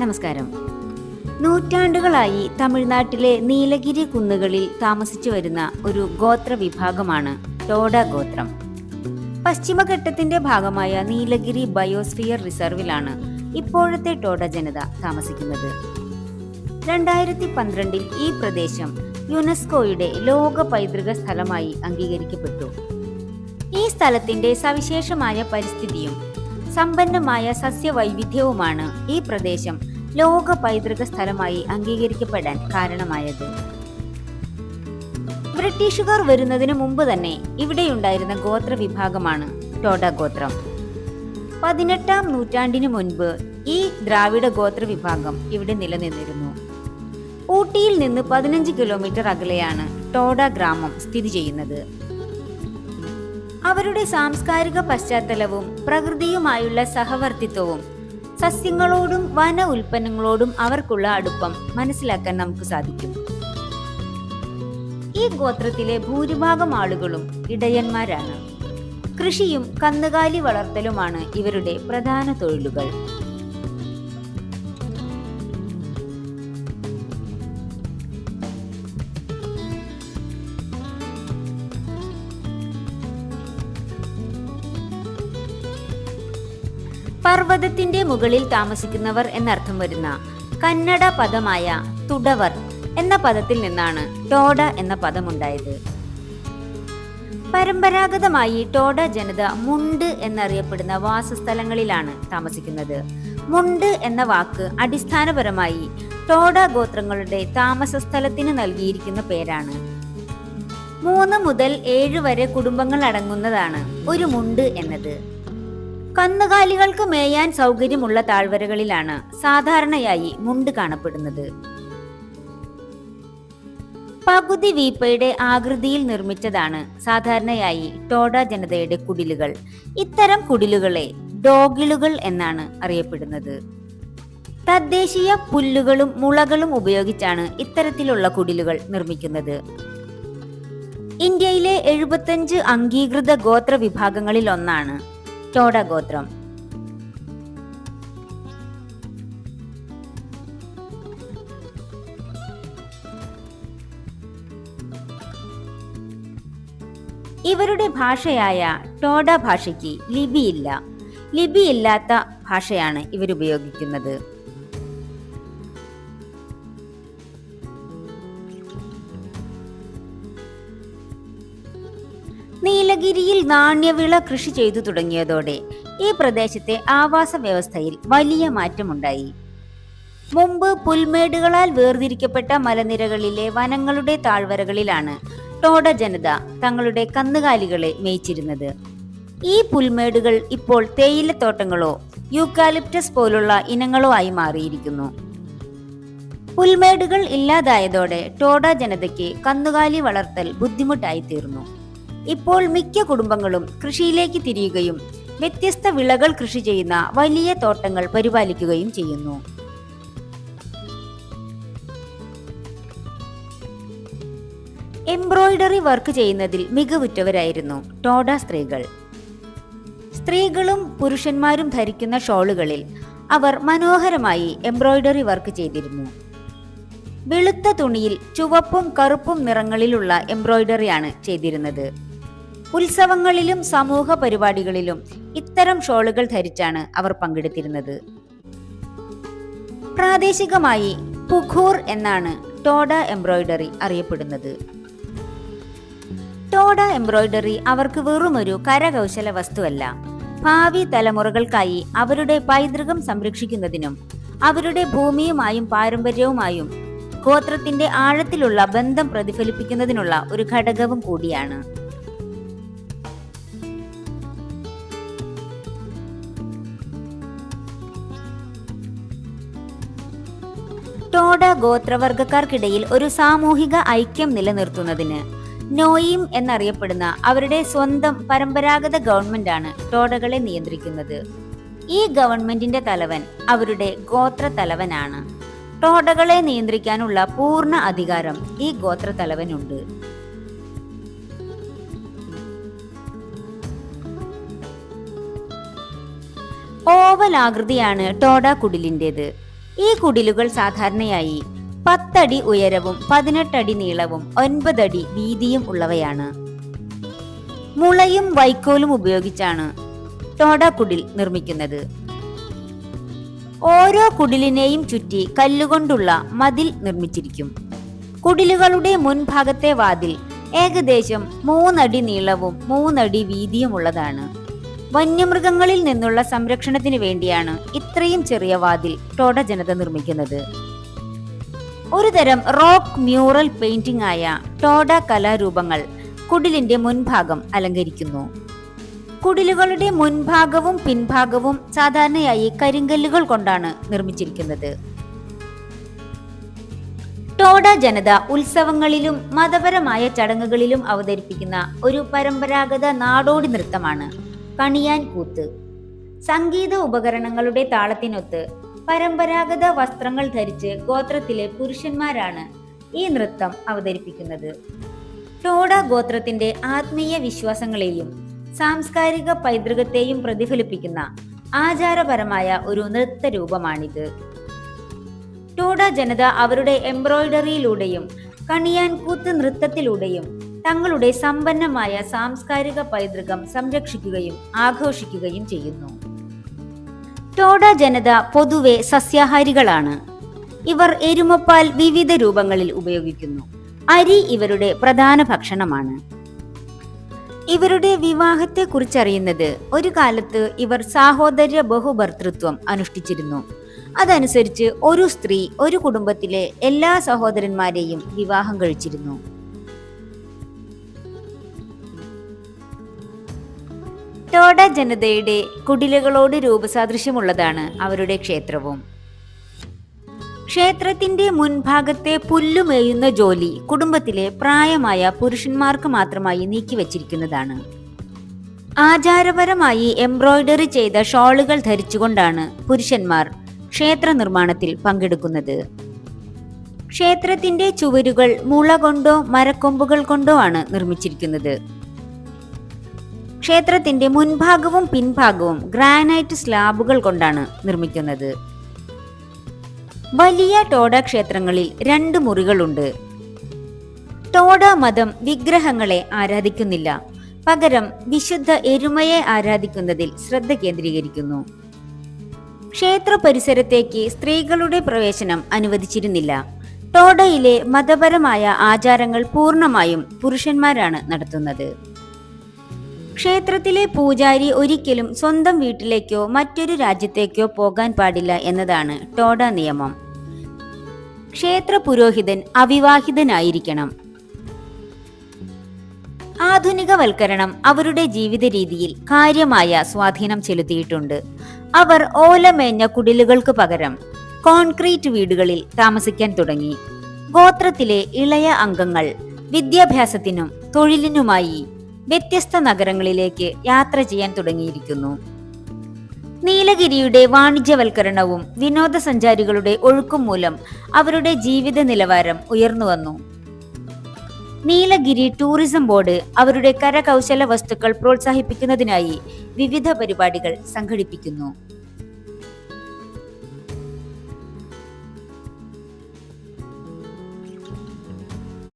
നമസ്കാരം. നൂറ്റാണ്ടുകളായി തമിഴ്നാട്ടിലെ നീലഗിരി കുന്നുകളിൽ താമസിച്ചു വരുന്ന ഒരു ഗോത്ര വിഭാഗമാണ് ടോഡ ഗോത്രം പശ്ചിമഘട്ടത്തിന്റെ ഭാഗമായ നീലഗിരി ബയോസ്ഫിയർ റിസർവിലാണ് ഇപ്പോഴത്തെ ടോഡ ജനത താമസിക്കുന്നത്. രണ്ടായിരത്തി പന്ത്രണ്ടിൽ ഈ പ്രദേശം യുനെസ്കോയുടെ ലോക പൈതൃക സ്ഥലമായി അംഗീകരിക്കപ്പെട്ടു. ഈ സ്ഥലത്തിന്റെ സവിശേഷമായ പരിസ്ഥിതിയും സമ്പന്നമായ സസ്യവൈവിധ്യവുമാണ് ഈ പ്രദേശം ലോക പൈതൃക സ്ഥലമായി അംഗീകരിക്കപ്പെടാൻ കാരണമായത്. ബ്രിട്ടീഷുകാർ വരുന്നതിന് മുമ്പ് തന്നെ ഇവിടെയുണ്ടായിരുന്ന ഗോത്ര വിഭാഗമാണ് ടോഡ ഗോത്രം. പതിനെട്ടാം നൂറ്റാണ്ടിനു മുൻപ് ഈ ദ്രാവിഡ ഗോത്ര വിഭാഗം ഇവിടെ നിലനിന്നിരുന്നു. ഊട്ടിയിൽ നിന്ന് പതിനഞ്ച് കിലോമീറ്റർ അകലെയാണ് ടോഡ ഗ്രാമം സ്ഥിതി ചെയ്യുന്നത്. അവരുടെ സാംസ്കാരിക പശ്ചാത്തലവും പ്രകൃതിയുമായുള്ള സഹവർത്തിത്വവും സസ്യങ്ങളോടും വന ഉൽപ്പന്നങ്ങളോടും അവർക്കുള്ള അടുപ്പം മനസ്സിലാക്കാൻ നമുക്ക് സാധിക്കും. ഈ ഗോത്രത്തിലെ ഭൂരിഭാഗം ആളുകളും ഇടയന്മാരാണ്. കൃഷിയും കന്നുകാലി വളർത്തലുമാണ് ഇവരുടെ പ്രധാന തൊഴിലുകൾ. പർവതത്തിന്റെ മുകളിൽ താമസിക്കുന്നവർ എന്നർത്ഥം വരുന്ന കന്നഡ പദമായ തുടവർ എന്ന പദത്തിൽ നിന്നാണ് ടോഡ എന്ന പദമുണ്ടായത്. പരമ്പരാഗതമായി ടോഡ ജനത മുണ്ട് എന്നറിയപ്പെടുന്ന വാസസ്ഥലങ്ങളിലാണ് താമസിക്കുന്നത്. മുണ്ട് എന്ന വാക്ക് അടിസ്ഥാനപരമായി ടോഡ ഗോത്രങ്ങളുടെ താമസ സ്ഥലത്തിന് നൽകിയിരിക്കുന്ന പേരാണ്. മൂന്ന് മുതൽ ഏഴ് വരെ കുടുംബങ്ങൾ അടങ്ങുന്നതാണ് ഒരു മുണ്ട് എന്നത്. കന്നുകാലികൾക്ക് മേയാൻ സൗകര്യമുള്ള താഴ്വരകളിലാണ് സാധാരണയായി മുണ്ട് കാണപ്പെടുന്നത്. പകുതി വീപ്പയുടെ ആകൃതിയിൽ നിർമ്മിച്ചതാണ് സാധാരണയായി ടോഡ ജനതയുടെ കുടിലുകൾ. ഇത്തരം കുടിലുകളെ ഡോഗിളുകൾ എന്നാണ് അറിയപ്പെടുന്നത്. തദ്ദേശീയ പുല്ലുകളും മുളകളും ഉപയോഗിച്ചാണ് ഇത്തരത്തിലുള്ള കുടിലുകൾ നിർമ്മിക്കുന്നത്. ഇന്ത്യയിലെ എഴുപത്തഞ്ച് അംഗീകൃത ഗോത്ര വിഭാഗങ്ങളിൽ ഒന്നാണ് ടോഡ ഗോത്രം ഇവരുടെ ഭാഷയായ ടോഡ ഭാഷയ്ക്ക് ലിപിയില്ല. ലിപിയില്ലാത്ത ഭാഷയാണ് ഇവരുപയോഗിക്കുന്നത്. നീലഗിരിയിൽ നാണ്യവിള കൃഷി ചെയ്തു തുടങ്ങിയതോടെ ഈ പ്രദേശത്തെ ആവാസ വ്യവസ്ഥയിൽ വലിയ മാറ്റമുണ്ടായി. മുമ്പ് പുൽമേടുകളാൽ വേർതിരിക്കപ്പെട്ട മലനിരകളിലെ വനങ്ങളുടെ താഴ്വരകളിലാണ് ടോഡ ജനത തങ്ങളുടെ കന്നുകാലികളെ മേയിച്ചിരുന്നത്. ഈ പുൽമേടുകൾ ഇപ്പോൾ തേയിലത്തോട്ടങ്ങളോ യൂക്കാലിപ്റ്റസ് പോലുള്ള ഇനങ്ങളോ ആയി മാറിയിരിക്കുന്നു. പുൽമേടുകൾ ഇല്ലാതായതോടെ ടോഡ ജനതയ്ക്ക് കന്നുകാലി വളർത്തൽ ബുദ്ധിമുട്ടായി തീർന്നു. ഇപ്പോൾ മിക്ക കുടുംബങ്ങളും കൃഷിയിലേക്ക് തിരിയുകയും വ്യത്യസ്ത വിളകൾ കൃഷി ചെയ്യുന്ന വലിയ തോട്ടങ്ങൾ പരിപാലിക്കുകയും ചെയ്യുന്നു. എംബ്രോയിഡറി വർക്ക് ചെയ്യുന്നതിൽ മികവുറ്റവരായിരുന്നു ടോഡ സ്ത്രീകൾ. സ്ത്രീകളും പുരുഷന്മാരും ധരിക്കുന്ന ഷോളുകളിൽ അവർ മനോഹരമായി എംബ്രോയിഡറി വർക്ക് ചെയ്തിരുന്നു. വെളുത്ത തുണിയിൽ ചുവപ്പും കറുപ്പും നിറങ്ങളിലുള്ള എംബ്രോയിഡറിയാണ് ചെയ്തിരുന്നത്. ഉത്സവങ്ങളിലും സമൂഹ പരിപാടികളിലും ഇത്തരം ഷോളുകൾ ധരിച്ചാണ് അവർ പങ്കെടുത്തിരുന്നത്. പ്രാദേശികമായി പുഖൂർ എന്നാണ് ടോഡ എംബ്രോയിഡറി അറിയപ്പെടുന്നത്. ടോഡ എംബ്രോയിഡറി അവർക്ക് വെറുമൊരു കരകൗശല വസ്തുവല്ല. ഭാവി തലമുറകൾക്കായി അവരുടെ പൈതൃകം സംരക്ഷിക്കുന്നതിനും അവരുടെ ഭൂമിയുമായും പാരമ്പര്യവുമായും ഗോത്രത്തിന്റെ ആഴത്തിലുള്ള ബന്ധം പ്രതിഫലിപ്പിക്കുന്നതിനുള്ള ഒരു ഘടകവും കൂടിയാണ്. ഗോത്രവർഗക്കാർക്കിടയിൽ ഒരു സാമൂഹിക ഐക്യം നിലനിർത്തുന്നതിന്. നോയിം എന്നറിയപ്പെടുന്ന അവരുടെ സ്വന്തം പരമ്പരാഗത ഗവൺമെന്റാണ് ടോഡകളെ നിയന്ത്രിക്കുന്നത്. ഈ ഗവൺമെന്റിന്റെ തലവൻ അവരുടെ ഗോത്ര തലവനാണ് ടോഡകളെ നിയന്ത്രിക്കാനുള്ള പൂർണ അധികാരം ഈ ഗോത്ര തലവനുണ്ട് ഓവൽ ആകൃതിയാണ് ടോഡ കുടിലിന്റെത് ഈ കുടിലുകൾ സാധാരണയായി പത്തടി ഉയരവും പതിനെട്ടടി നീളവും ഒൻപതടി വീതിയും ഉള്ളവയാണ്. മുളയും വൈക്കോലും ഉപയോഗിച്ചാണ് ടോഡ കുടിൽ നിർമ്മിക്കുന്നത്. ഓരോ കുടിലിനെയും ചുറ്റി കല്ലുകൊണ്ടുള്ള മതിൽ നിർമ്മിച്ചിരിക്കും. കുടിലുകളുടെ മുൻഭാഗത്തെ വാതിൽ ഏകദേശം മൂന്നടി നീളവും മൂന്നടി വീതിയുമുള്ളതാണ് വന്യമൃഗങ്ങളിൽ നിന്നുള്ള സംരക്ഷണത്തിന് വേണ്ടിയാണ് ഇത്രയും ചെറിയ വാതിൽ ടോഡ ജനത നിർമ്മിക്കുന്നത്. ഒരു തരം റോക്ക് മ്യൂറൽ പെയിന്റിംഗ് ആയ ടോഡ കലാരൂപങ്ങൾ കുടിലിന്റെ മുൻഭാഗം അലങ്കരിക്കുന്നു. കുടിലുകളുടെ മുൻഭാഗവും പിൻഭാഗവും സാധാരണയായി കരിങ്കല്ലുകൾ കൊണ്ടാണ് നിർമ്മിച്ചിരിക്കുന്നത്. ടോഡ ജനത ഉത്സവങ്ങളിലും മതപരമായ ചടങ്ങുകളിലും അവതരിപ്പിക്കുന്ന ഒരു പരമ്പരാഗത നാടോടി നൃത്തമാണ് കണിയാൻ കൂത്ത്. സംഗീത ഉപകരണങ്ങളുടെ താളത്തിനൊത്ത് പരമ്പരാഗത വസ്ത്രങ്ങൾ ധരിച്ച് ഗോത്രത്തിലെ പുരുഷന്മാരാണ് ഈ നൃത്തം അവതരിപ്പിക്കുന്നത്. ടോഡ ഗോത്രത്തിന്റെ ആത്മീയ വിശ്വാസങ്ങളെയും സാംസ്കാരിക പൈതൃകത്തെയും പ്രതിഫലിപ്പിക്കുന്ന ആചാരപരമായ ഒരു നൃത്ത രൂപമാണിത് ടോഡ ജനത അവരുടെ എംബ്രോയിഡറിയിലൂടെയും കണിയാൻകൂത്ത് നൃത്തത്തിലൂടെയും തങ്ങളുടെ സമ്പന്നമായ സാംസ്കാരിക പൈതൃകം സംരക്ഷിക്കുകയും ആഘോഷിക്കുകയും ചെയ്യുന്നു. ടോഡ ജനത പൊതുവെ സസ്യാഹാരികളാണ്. ഇവർ എരുമപ്പാൽ വിവിധ രൂപങ്ങളിൽ ഉപയോഗിക്കുന്നു. അരി ഇവരുടെ പ്രധാന ഭക്ഷണമാണ്. ഇവരുടെ വിവാഹത്തെ കുറിച്ചറിയുന്നത് ഒരു കാലത്ത് ഇവർ സാഹോദര്യ ബഹുഭർത്തൃത്വം അനുഷ്ഠിച്ചിരുന്നു. അതനുസരിച്ച് ഒരു സ്ത്രീ ഒരു കുടുംബത്തിലെ എല്ലാ സഹോദരന്മാരെയും വിവാഹം കഴിച്ചിരുന്നു. ടോഡ ജനതയുടെ കുടിലുകളോട് രൂപസാദൃശ്യമുള്ളതാണ് അവരുടെ ക്ഷേത്രവും. ക്ഷേത്രത്തിന്റെ മുൻഭാഗത്തെ പുല്ലുമേയുന്ന ജോലി കുടുംബത്തിലെ പ്രായമായ പുരുഷന്മാർക്ക് മാത്രമായി നീക്കിവച്ചിരിക്കുന്നതാണ്. ആചാരപരമായി എംബ്രോയിഡറി ചെയ്ത ഷോളുകൾ ധരിച്ചുകൊണ്ടാണ് പുരുഷന്മാർ ക്ഷേത്ര നിർമ്മാണത്തിൽ പങ്കെടുക്കുന്നത്. ക്ഷേത്രത്തിന്റെ ചുവരുകൾ മുള കൊണ്ടോ മരക്കൊമ്പുകൾ കൊണ്ടോ ആണ് നിർമ്മിച്ചിരിക്കുന്നത്. ക്ഷേത്രത്തിന്റെ മുൻഭാഗവും പിൻഭാഗവും ഗ്രാനൈറ്റ് സ്ലാബുകൾ കൊണ്ടാണ് നിർമ്മിക്കുന്നത്. വലിയ ടോഡ ക്ഷേത്രങ്ങളിൽ രണ്ട് മുറികളുണ്ട്. ടോഡ മതം വിഗ്രഹങ്ങളെ ആരാധിക്കുന്നില്ല. പകരം വിശുദ്ധ എരുമയെ ആരാധിക്കുന്നതിൽ ശ്രദ്ധ കേന്ദ്രീകരിക്കുന്നു. ക്ഷേത്ര പരിസരത്തേക്ക് സ്ത്രീകളുടെ പ്രവേശനം അനുവദിച്ചിരുന്നില്ല. ടോഡയിലെ മതപരമായ ആചാരങ്ങൾ പൂർണമായും പുരുഷന്മാരാണ് നടത്തുന്നത്. ക്ഷേത്രത്തിലെ പൂജാരി ഒരിക്കലും സ്വന്തം വീട്ടിലേക്കോ മറ്റൊരു രാജ്യത്തേക്കോ പോകാൻ പാടില്ല എന്നതാണ് ടോഡ നിയമം. ക്ഷേത്ര പുരോഹിതൻ അവിവാഹിതനായിരിക്കണം. ആധുനികവൽക്കരണം അവരുടെ ജീവിത രീതിയിൽ കാര്യമായ സ്വാധീനം ചെലുത്തിയിട്ടുണ്ട്. അവർ ഓലമേഞ്ഞ കുടിലുകൾക്ക് പകരം കോൺക്രീറ്റ് വീടുകളിൽ താമസിക്കാൻ തുടങ്ങി. ഗോത്രത്തിലെ ഇളയ അംഗങ്ങൾ വിദ്യാഭ്യാസത്തിനും തൊഴിലിനുമായി വ്യത്യസ്ത നഗരങ്ങളിലേക്ക് യാത്ര ചെയ്യാൻ തുടങ്ങിയിരിക്കുന്നു. നീലഗിരിയുടെ വാണിജ്യവൽക്കരണവും വിനോദസഞ്ചാരികളുടെ ഒഴുക്കും മൂലം അവരുടെ ജീവിത നിലവാരം ഉയർന്നു വന്നു. നീലഗിരി ടൂറിസം ബോർഡ് അവരുടെ കരകൗശല വസ്തുക്കൾ പ്രോത്സാഹിപ്പിക്കുന്നതിനായി വിവിധ പരിപാടികൾ സംഘടിപ്പിക്കുന്നു.